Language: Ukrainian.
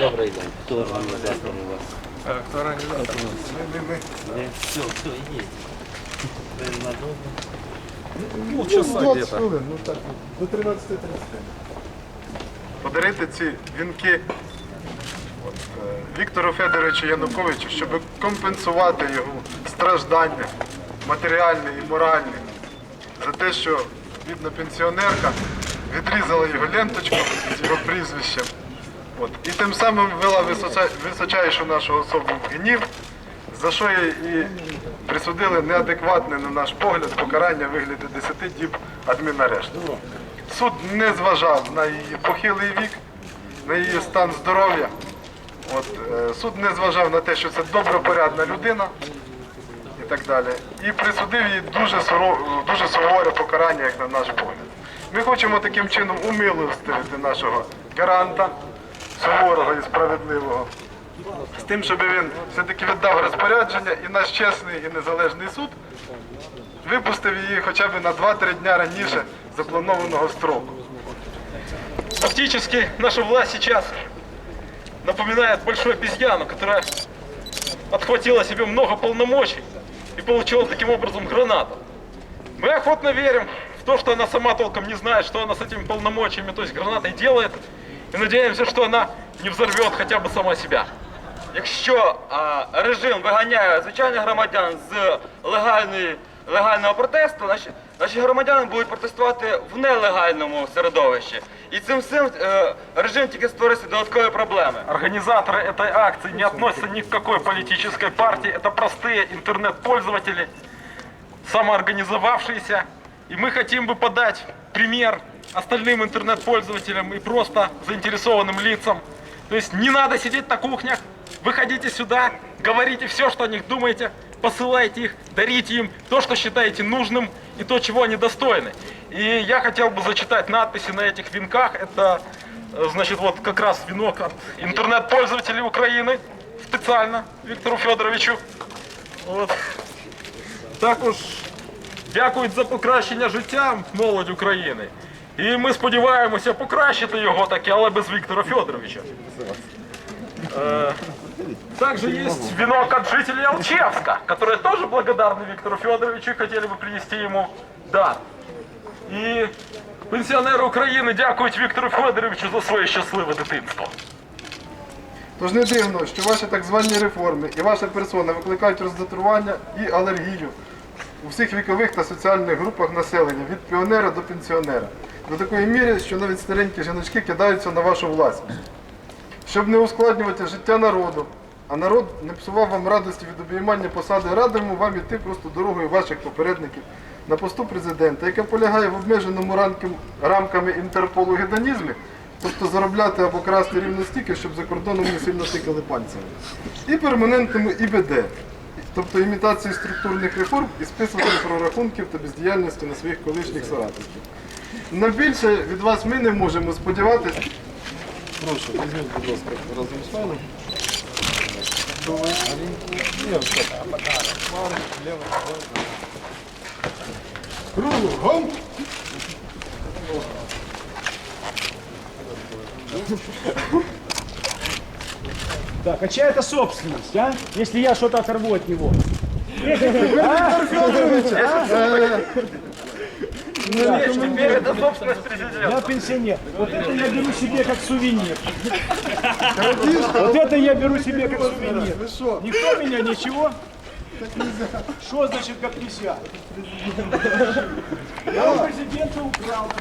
Добрий день. Хто організатор у вас? Е, Хто організатор? Ви? Все, все, є. Ви надовго? Полчаса 20 где-то. хвилин, ну так, до 13.30. Подарити ці вінки е, Віктору Федоровичу Януковичу, щоб компенсувати його страждання матеріальне і моральне за те, що бідна пенсіонерка відрізала його ленточку з його прізвищем. От. І тим самим височа- височайшу нашу особу в гнів, за що їй і присудили неадекватне, на наш погляд, покарання в вигляді 10 діб адмінарешту. Суд не зважав на її похилий вік, на її стан здоров'я. От, е, суд не зважав на те, що це добропорядна людина і так далі. І присудив їй дуже, суро- дуже суворе покарання, як на наш погляд. Ми хочемо таким чином умилостивити нашого гаранта, суворого і справедливого, з тим, щоб він все-таки віддав розпорядження і наш чесний і незалежний суд випустив її хоча б на 2-3 дня раніше запланованого строку. Фактически наша власть сейчас напоминает большую обезьяну, которая отхватила себе много полномочий и получила таким образом гранату. Мы охотно верим в то, что она сама толком не знает, что она с этими полномочиями, то есть гранатой и надеемся, что она не взорвет хотя бы сама себя. Якщо а, режим виганяє звичайних громадян з легальної, легального протесту, наші, наші громадяни будуть протестувати в нелегальному середовищі. І цим всім е, режим тільки створить собі додаткові проблеми. Организаторы этой акции не относятся ни к какой политической партии, это простые интернет-пользователи, самоорганизовавшиеся. И мы хотим бы подать пример остальным интернет-пользователям и просто заинтересованным лицам. То есть не надо сидеть на кухнях, выходите сюда, говорите все, что о них думаете, посылайте их, дарите им то, что считаете нужным и то, чего они достойны. И я хотел бы зачитать надписи на этих венках. Это, э, значит, вот как раз венок от интернет-пользователей Украины специально Виктору Федоровичу. От. Також дякують за покращення життя молодь України. І ми сподіваємося покращити його таки, але без Віктора Федоровича. Э, Также есть венок от жителей Алчевска, которые тоже благодарны Виктору Федоровичу и хотели бы принести ему дар. І пенсіонери України дякують Віктору Федоровичу за своє щасливе дитинство. Тож не дивно, що ваші так звані реформи і ваша персона викликають роздратування і алергію у всіх вікових та соціальних групах населення, від піонера до пенсіонера. До такої міри, що навіть старенькі жіночки кидаються на вашу власність. Щоб не ускладнювати життя народу, а народ не псував вам радості від обіймання посади, радимо вам іти просто дорогою ваших попередників на посту президента, яка полягає в обмеженому рамками інтерполу гедонізмі, тобто заробляти або красти рівно стільки, щоб за кордоном не сильно тикали пальцями. І перманентному ІБД, тобто імітації структурних реформ і списуванням прорахунків та бездіяльності на своїх колишніх соратників. На більше від вас ми не можемо сподіватися. Прошу, візьміть, будь ласка, разом з файлом. Кругом. Так, а чья это собственность, а? Если я что-то оторву от него. Теперь это собственность. Я пенсионер. Вот это я беру себе как сувенир. Вот это я беру себе как сувенир. Никто меня ничего. Что значит как нельзя? Я у президента украл.